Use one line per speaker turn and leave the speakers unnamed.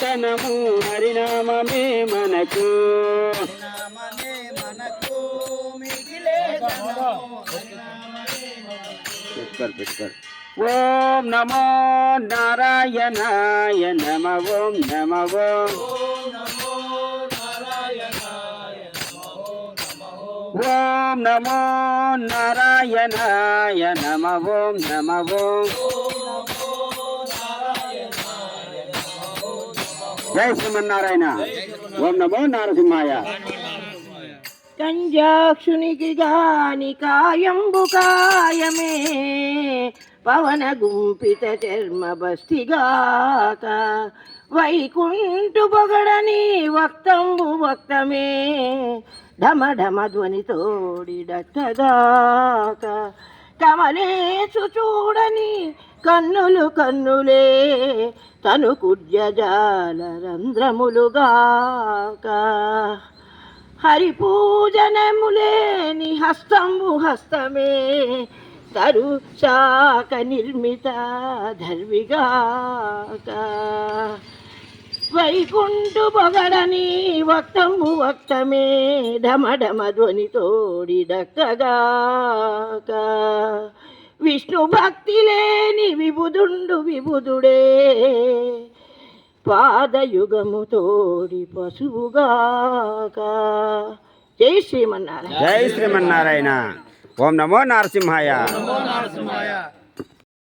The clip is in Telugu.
ధనము హరినామమే మనకు. ఓం నమో నారాయణాయ నమ ఓం నమ ఓం. ఓం నమో నారాయణాయ నమ ఓం నమ ఓం. జై శ్రీమన్నారాయణ. ఓం నమో నారసింహాయ.
కంజాక్షునికి గాని కాయంబు కాయమే పవన గుంపిత చర్మ బస్తిగాక. వైకుంఠు పొగడని వక్తంబు వక్తమే ఢమ ఢమ ధ్వని తోడి డక్కగాక కమలేసు చూడని కన్నులు కన్నులే తను కుడ్యజాల రంధ్రములుగాక హరి పూజనములేని హస్తంబు హస్తమే తరు శాఖ నిర్మిత ధర్విగాక వైకుంఠు పొగడని వక్తము వక్తమే ఢమ ఢమ ధ్వని తోడి డక్కగాక విష్ణు భక్తి లేని విబుదుండు విబుదుడే పాదయుగము తోడి పశువుగాక. జై శ్రీమన్నారాయణ.
జై శ్రీమన్నారాయణ. ఓం నమో నారసింహాయ.
నమో నరసింహాయ.